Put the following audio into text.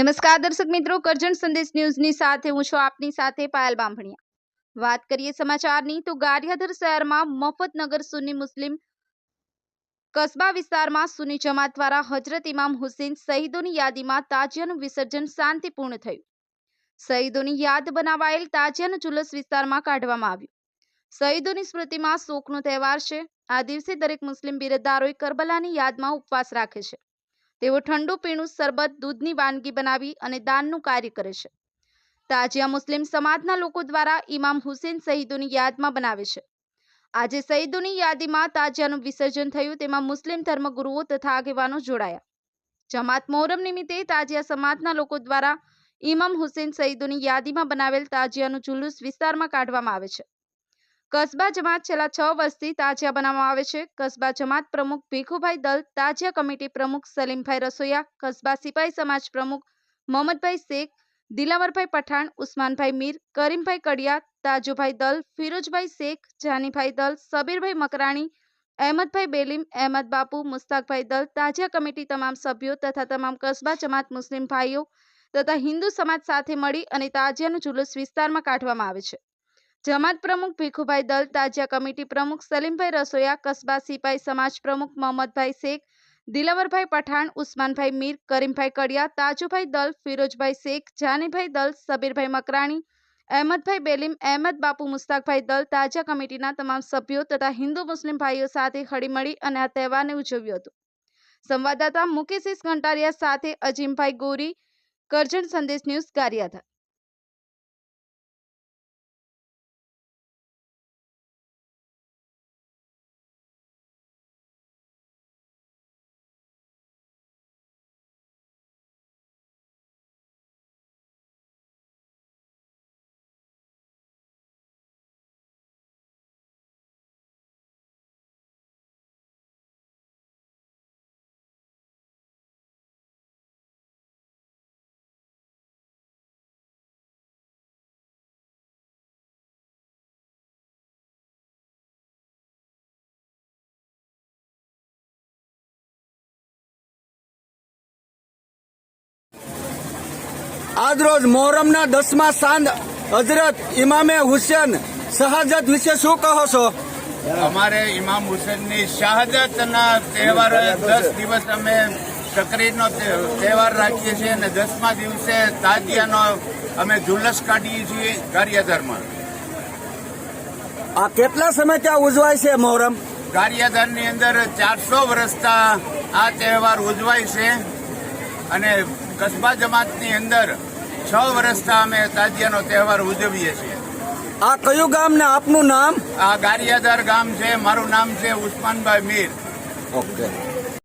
નમસ્કાર દર્શક મિત્રો, કરજણ સંદેશ ન્યૂઝની સાથે હું છું આપની સાથે પાયલ બાંભણિયા વાત કરીએ સમાચારની, તો ગારિયાધર શહેરમાં મફતનગર સુન્ની મુસ્લિમ કસ્બા વિસ્તારમાં સુન્ની જમાત દ્વારા હજરત ઇમામ હુસેન શહીદોની યાદીમાં તાજિયાનું વિસર્જન શાંતિપૂર્ણ થયું. શહીદોની યાદ બનાવાયેલ તાજિયાનું જુલસ વિસ્તારમાં કાઢવામાં આવ્યું. શહીદોની સ્મૃતિમાં શોકનો તહેવાર છે. આ દિવસે દરેક મુસ્લિમ બિરદારોએ કરબલાની યાદમાં ઉપવાસ રાખે છે. તેઓ ઠંડુ પીણું શરબત, દૂધની વાનગી બનાવી અને દાનનું કાર્ય કરે છે. તાજિયા મુસ્લિમ સમાજના લોકો દ્વારા ઇમામ હુસેન શહીદોની યાદમાં બનાવે છે. આજે શહીદોની યાદીમાં તાજિયાનું વિસર્જન થયું, તેમાં મુસ્લિમ ધર્મગુરુઓ તથા આગેવાનો જોડાયા. જમાત મોહરમ નિમિત્તે તાજિયા સમાજના લોકો દ્વારા ઇમામ હુસેન શહીદોની યાદીમાં બનાવેલ તાજિયાનું જુલુસ વિસ્તારમાં કાઢવામાં આવે છે. કસ્બા જમાત છેલ્લા છ વર્ષથી તાજિયા બનાવવામાં આવે છે. કસ્બા જમાત પ્રમુખ ભીખુભાઈ દલ, તાજિયા કમિટી પ્રમુખ સલીમભાઈ રસોયા, કસ્બા સિપાઈ સમાજ પ્રમુખ મોહમ્મદભાઈ શેખ, દિલાવરભાઈ પઠાણ, ઉસ્માનભાઈ મીર, કરીમભાઈ કડિયા, તાજુભાઈ દલ, ફિરોજભાઈ શેખ, જાનીભાઈ દલ, સબીરભાઈ મકરાણી, અહેમદભાઈ બેલીમ, અહેમદ બાપુ, મુસ્તાકભાઈ દલ, તાજિયા કમિટી તમામ સભ્યો તથા તમામ કસ્બા જમાત મુસ્લિમ ભાઈઓ તથા હિન્દુ સમાજ સાથે મળી અને તાજિયાનું જુલુસ વિસ્તારમાં કાઢવામાં આવે છે. જમાત પ્રમુખ ભીખુભાઈ દલ, તાજિયા કમિટી પ્રમુખ સલીમભાઈ રસોયા, કસબા સિપાઈ સમાજ પ્રમુખ મોહમ્મદભાઈ શેખ, દિલાવરભાઈ પઠાણ, ઉસ્માનભાઈ મીર, કરીમભાઈ કડિયા, તાજુભાઈ દલ, ફિરોજભાઈ શેખ, જાનીભાઈ દલ, સબીરભાઈ મકરાણી, અહેમદભાઈ બેલીમ, અહેમદ બાપુ મુસ્તાકભાઈ દલ તાજા કમિટીના તમામ સભ્યો તથા હિન્દુ મુસ્લિમ ભાઈઓ સાથે હળીમળી અને આ તહેવારને ઉજવ્યો હતો. સંવાદદાતા મુકેશિસ કંટારિયા સાથે અજીમભાઈ ગોરી, કરજણ સંદેશ ન્યૂઝ ગારિયાધાર. આજરોજ મોહરમના દસમા સાંજ હજરત ઇમામે હુસેન શહાજત વિશે શું કહો છો? અમારે ઇમામ હુસેનની શહાદતના તહેવાર દસ દિવસ અમે તકરીરનો તહેવાર રાખીએ છીએ અને દસમા દિવસે તાજિયાનો અમે જુલ્લસ કાઢીએ છીએ ગારિયાધારમાં. આ કેટલા સમય ત્યાં ઉજવાય છે મોહરમ? કાર્યધરની અંદર ચારસો વર્ષતા આ તહેવાર ઉજવાય છે અને કસ્બા જમાતની અંદર છ વર્ષથી અમે તાજિયાનો તહેવાર ઉજવીએ છીએ. આ કયું ગામ ને આપનું નામ? આ ગારિયાદાર ગામ છે મારું નામ છે ઉસ્માનભાઈ મીર. ઓકે